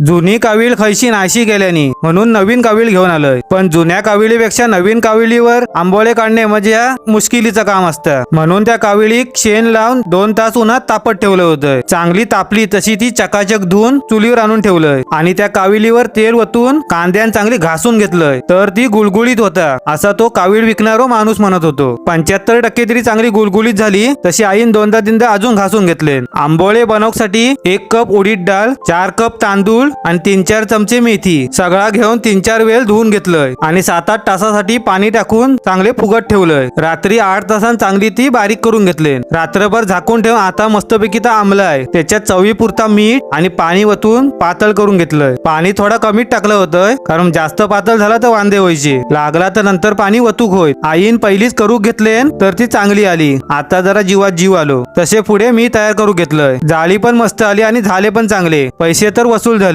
जुनी कावीळ खैशी नाशी गेल्यानी म्हणून नवीन कावीळ घेऊन आलोय. पण जुन्या काविळीपेक्षा नवीन काविळीवर आंबोळे काढणे म्हणजे या मुश्किलीचं काम असतं. म्हणून त्या काविळीक शेण लावून दोन तास उन्हात तापत ठेवलं होतं. चांगली तापली तशी ती चकाचक धुवून चुलीवर आणून ठेवलंय. आणि त्या काविळीवर तेल वतून कांद्यान चांगली घासून घेतलंय. तर ती गुळगुळीत होता असा तो कावीळ विकणारो माणूस म्हणत होतो. पंच्याहत्तर टक्के तरी चांगली गुळगुळीत झाली तशी आईन दोनदा तीनदा अजून घासून घेतले आंबोळे बनवसाठी एक कप उडीद डाळ चार कप तांदूळ आणि तीन चार चमचे मेथी. सगळा घेऊन तीन चार वेळ धुवून घेतलंय. आणि सात आठ तासासाठी पाणी टाकून चांगले फुगत ठेवलंय. रात्री आठ तासांनी चांगली ती बारीक करून घेतले. रात्रभर झाकून ठेवून आता मस्तपैकी तर आंबलाय. त्याच्यात चवीपुरता मीठ आणि पाणी वतून पातळ करून घेतलंय. पाणी थोडा कमीच टाकलं होतं कारण जास्त पातळ झाला तर वांदे व्हायचे. लागला तर नंतर पाणी वतूक होय. आईन पहिलीच करू घेतले तर ती चांगली आली. आता जरा जीवात जीव आलो. तसे पुढे मी तयार करू घेतलंय. जाळी पण मस्त आली आणि झाले पण चांगले. पैसे तर वसूल झाले.